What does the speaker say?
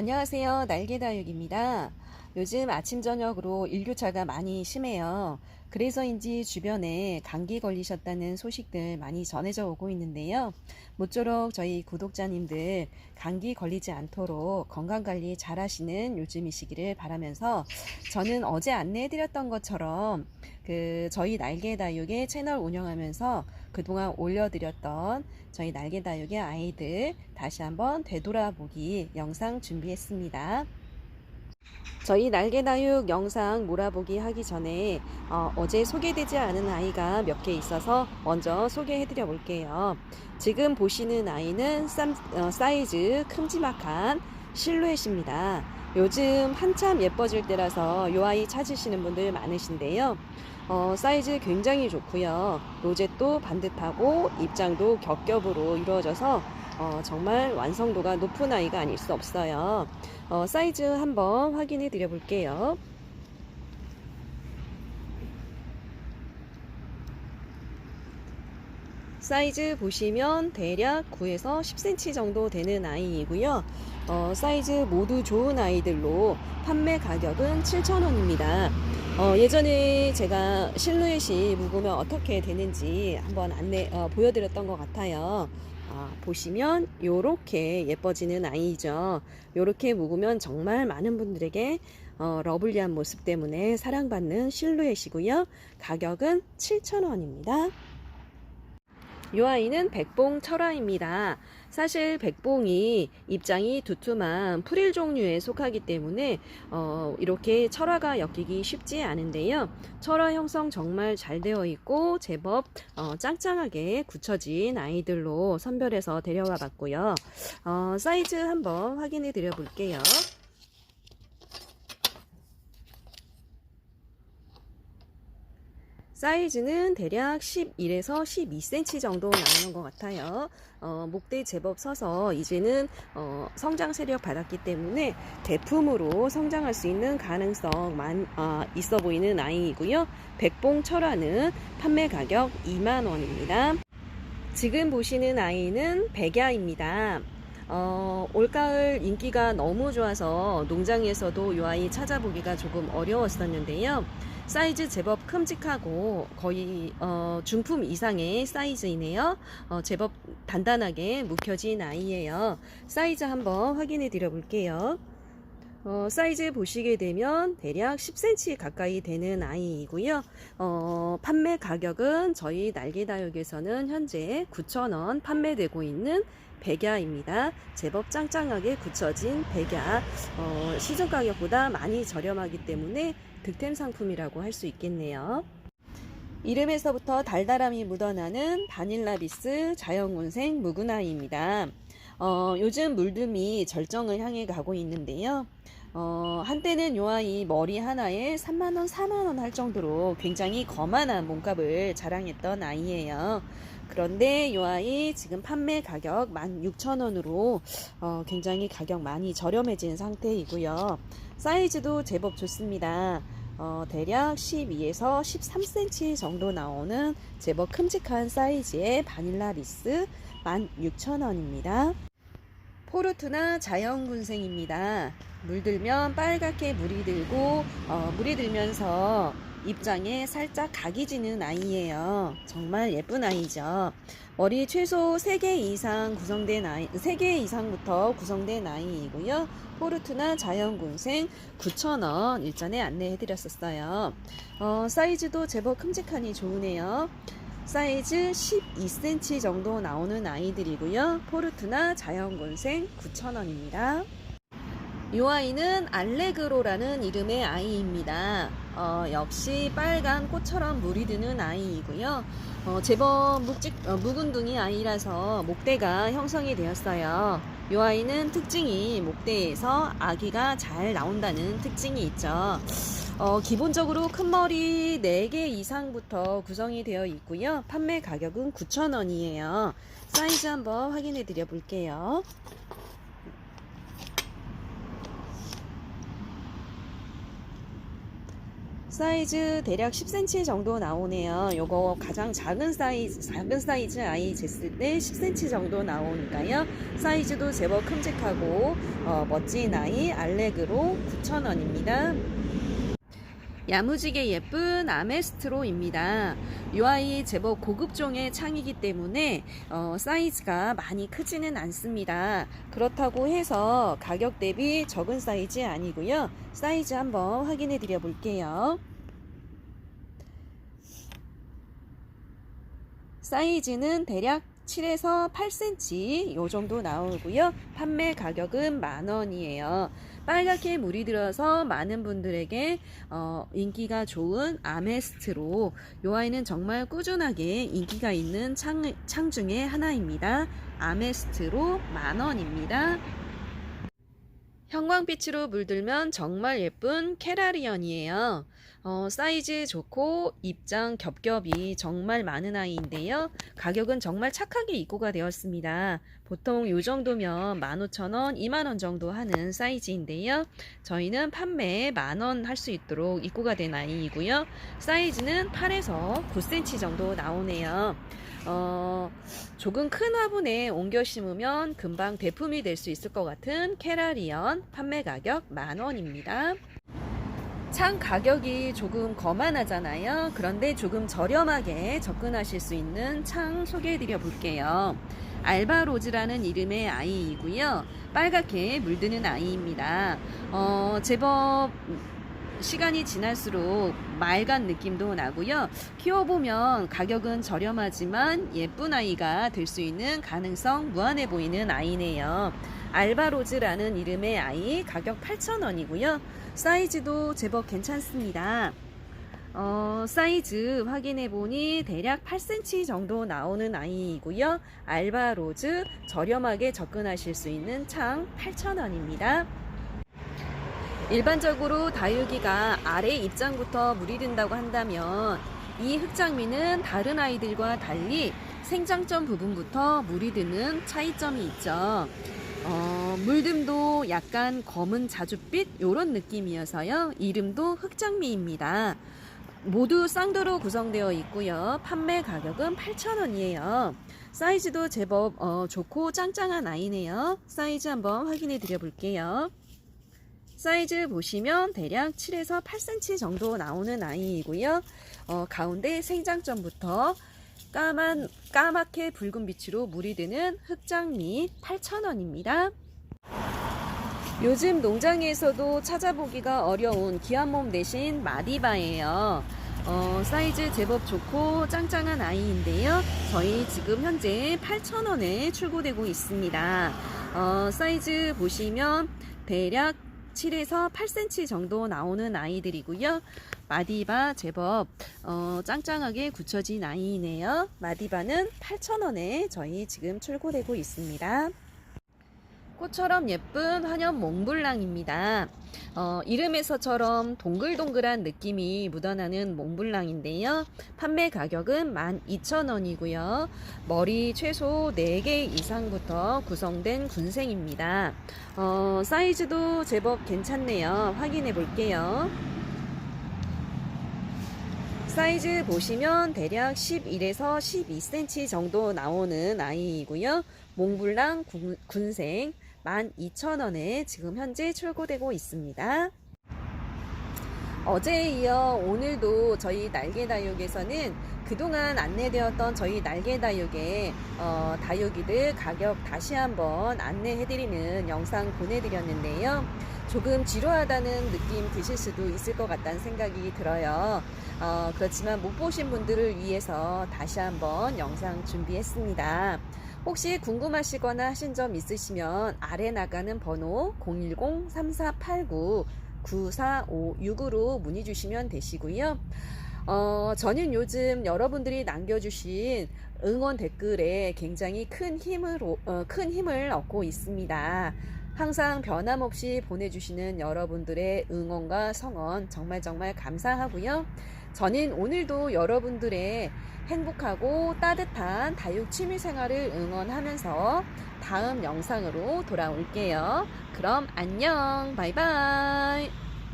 안녕하세요. 날개다육입니다. 요즘 아침 저녁으로 일교차가 많이 심해요. 그래서인지 주변에 감기 걸리셨다는 소식들 많이 전해져 오고 있는데요. 모쪼록 저희 구독자님들 감기 걸리지 않도록 건강관리 잘 하시는 요즘이시기를 바라면서 저는 어제 안내해드렸던 것처럼 그 저희 날개다육의 채널 운영하면서 그동안 올려드렸던 저희 날개다육의 아이들 다시 한번 되돌아보기 영상 준비했습니다. 저희 날개다육 영상 몰아보기 하기 전에 어, 제 소개되지 않은 아이가 몇 개 있어서 먼저 소개해 드려 볼게요. 지금 보시는 아이는 쌈, 어, 사이즈 큼지막한 실루엣입니다. 요즘 한참 예뻐질 때라서 이 아이 찾으시는 분들 많으신데요. 어, 사이즈 굉장히 좋고요. 로zet도 반듯하고 입장도 겹겹으로 이루어져서 어, 정말 완성도가 높은 아이가 아닐 수 없어요. 어, 사이즈 한번 확인해 드려 볼게요. 사이즈 보시면 대략 9에서 10cm 정도 되는 아이이고요. 어, 사이즈 모두 좋은 아이들로 판매 가격은 7,000원입니다. 어, 예전에 제가 실루엣이 묵으면 어떻게 되는지 한번 안내 어, 보여드렸던 것 같아요. 아, 보시면 요렇게 예뻐지는 아이죠. 요렇게 묵으면 정말 많은 분들에게 어, 러블리한 모습 때문에 사랑받는 실루엣이고요. 가격은 7,000원입니다. 이 아이는 백봉 철화입니다. 사실 백봉이 입장이 두툼한 프릴 종류에 속하기 때문에 어, 이렇게 철화가 엮이기 쉽지 않은데요. 철화 형성 정말 잘 되어 있고 제법 어, 짱짱하게 굳혀진 아이들로 선별해서 데려와 봤고요. 어, 사이즈 한번 확인해 드려 볼게요. 사이즈는 대략 11에서 12cm 정도 나오는 것 같아요. 어, 목대 제법 서서 이제는 어, 성장 세력 받았기 때문에 대품으로 성장할 수 있는 가능성 만, 어, 있어 보이는 아이이고요. 백봉 철화는 판매 가격 2만원입니다. 지금 보시는 아이는 백야입니다. 어, 올가을 인기가 너무 좋아서 농장에서도 이 아이 찾아보기가 조금 어려웠었는데요. 사이즈 제법 큼직하고 거의 어, 중품 이상의 사이즈이네요. 어, 제법 단단하게 묵혀진 아이예요. 사이즈 한번 확인해 드려 볼게요. 어, 사이즈 보시게 되면 대략 10cm 가까이 되는 아이이고요. 어, 판매 가격은 저희 날개다육에서는 현재 9,000원 판매되고 있는 백야입니다. 제법 짱짱하게 굳혀진 백야. 어, 시중 가격보다 많이 저렴하기 때문에 득템 상품이라고 할 수 있겠네요. 이름에서부터 달달함이 묻어나는 바닐라비스 자연군생 묵은아이입니다. 어, 요즘 물듬이 절정을 향해 가고 있는데요. 어, 한때는 요 아 이 머리 하나에 3만원, 4만원 할 정도로 굉장히 거만한 몸값을 자랑했던 아이예요. 그런데 요 아이 지금 판매 가격 16,000원으로 어, 굉장히 가격 많이 저렴해진 상태이고요. 사이즈도 제법 좋습니다. 어, 대략 12에서 13cm 정도 나오는 제법 큼직한 사이즈의 바닐라 리스 16,000원입니다. 포르투나 자연군생입니다. 물들면 빨갛게 물이 들고 어, 물이 들면서 입장에 살짝 각이 지는 아이예요. 정말 예쁜 아이죠. 머리 최소 3개 이상 구성된 아이, 3개 이상부터 구성된 아이이고요. 포르투나 자연군생 9,000원 일전에 안내해 드렸었어요. 어, 사이즈도 제법 큼직하니 좋으네요. 사이즈 12cm 정도 나오는 아이들이고요. 포르투나 자연군생 9,000원입니다. 이 아이는 알레그로라는 이름의 아이입니다. 어, 역시 빨간 꽃처럼 물이 드는 아이이고요. 어, 제법 묵직, 어, 묵은둥이 아이라서 목대가 형성이 되었어요. 이 아이는 특징이 목대에서 아기가 잘 나온다는 특징이 있죠. 어, 기본적으로 큰 머리 4개 이상부터 구성이 되어 있고요. 판매 가격은 9,000원이에요. 사이즈 한번 확인해 드려 볼게요. 사이즈 대략 10cm 정도 나오네요. 요거 가장 작은 사이즈, 작은 사이즈 아이 쟀을 때 10cm 정도 나오니까요. 사이즈도 제법 큼직하고 어, 멋진 아이 알렉으로 9,000원입니다. 야무지게 예쁜 아메스트로입니다. 이 아이 제법 고급종의 창이기 때문에 어, 사이즈가 많이 크지는 않습니다. 그렇다고 해서 가격 대비 적은 사이즈 아니고요. 사이즈 한번 확인해 드려 볼게요. 사이즈는 대략 7에서 8cm 요 정도 나오고요. 판매 가격은 만 원이에요. 빨갛게 물이 들어서 많은 분들에게 어, 인기가 좋은 아메스트로 요 아이는 정말 꾸준하게 인기가 있는 창, 창 중에 하나입니다. 아메스트로 만 원입니다. 형광빛으로 물들면 정말 예쁜 캐라리언이에요. 어, 사이즈 좋고 입장 겹겹이 정말 많은 아이인데요. 가격은 정말 착하게 입고가 되었습니다. 보통 이 정도면 15,000원, 2만원 정도 하는 사이즈인데요. 저희는 판매 만원 할 수 있도록 입고가 된 아이이고요. 사이즈는 8에서 9cm 정도 나오네요. 어, 조금 큰 화분에 옮겨 심으면 금방 대품이 될 수 있을 것 같은 캐라리언 판매 가격 만원입니다. 창 가격이 조금 거만하잖아요. 그런데 조금 저렴하게 접근하실 수 있는 창 소개해 드려 볼게요. 알바로즈라는 이름의 아이이고요. 빨갛게 물드는 아이입니다. 어, 제법 시간이 지날수록 맑은 느낌도 나고요. 키워보면 가격은 저렴하지만 예쁜 아이가 될 수 있는 가능성 무한해 보이는 아이네요. 알바로즈라는 이름의 아이 가격 8,000원이고요. 사이즈도 제법 괜찮습니다. 어, 사이즈 확인해 보니 대략 8cm 정도 나오는 아이이고요. 알바로즈 저렴하게 접근하실 수 있는 창 8,000원입니다. 일반적으로 다육이가 아래 입장부터 물이 든다고 한다면 이 흑장미는 다른 아이들과 달리 생장점 부분부터 물이 드는 차이점이 있죠. 어, 물듬도 약간 검은 자줏빛 이런 느낌이어서요. 이름도 흑장미입니다. 모두 쌍도로 구성되어 있고요. 판매 가격은 8,000원이에요. 사이즈도 제법 어, 좋고 짱짱한 아이네요. 사이즈 한번 확인해 드려 볼게요. 사이즈 보시면 대략 7에서 8cm 정도 나오는 아이이고요. 어, 가운데 생장점부터 까만, 까맣게 붉은 빛으로 물이 드는 흑장미 8,000원입니다. 요즘 농장에서도 찾아보기가 어려운 귀한 몸 대신 마디바예요. 어, 사이즈 제법 좋고 짱짱한 아이인데요. 저희 지금 현재 8,000원에 출고되고 있습니다. 어, 사이즈 보시면 대략 7에서 8cm 정도 나오는 아이들이고요. 마디바 제법 어, 짱짱하게 굳혀진 아이이네요. 마디바는 8,000원에 저희 지금 출고되고 있습니다. 꽃처럼 예쁜 환연 몽블랑입니다. 어, 이름에서처럼 동글동글한 느낌이 묻어나는 몽블랑인데요. 판매 가격은 12,000원이고요. 머리 최소 4개 이상부터 구성된 군생입니다. 어, 사이즈도 제법 괜찮네요. 확인해 볼게요. 사이즈 보시면 대략 11에서 12cm 정도 나오는 아이이고요. 몽블랑 군, 군생 12,000원에 지금 현재 출고되고 있습니다. 어제에 이어 오늘도 저희 날개다육에서는 그동안 안내되었던 저희 날개다육의 어, 다육이들 가격 다시 한번 안내해드리는 영상 보내드렸는데요. 조금 지루하다는 느낌 드실 수도 있을 것 같다는 생각이 들어요. 어, 그렇지만 못 보신 분들을 위해서 다시 한번 영상 준비했습니다. 혹시 궁금하시거나 하신 점 있으시면 아래 나가는 번호 010-3489 9456으로 문의 주시면 되시고요. 어, 저는 요즘 여러분들이 남겨주신 응원 댓글에 굉장히 큰 힘을, 어, 큰 힘을 얻고 있습니다. 항상 변함없이 보내주시는 여러분들의 응원과 성원 정말 정말 감사하고요. 저는 오늘도 여러분들의 행복하고 따뜻한 다육 취미 생활을 응원하면서 다음 영상으로 돌아올게요. 그럼 안녕. 바이바이.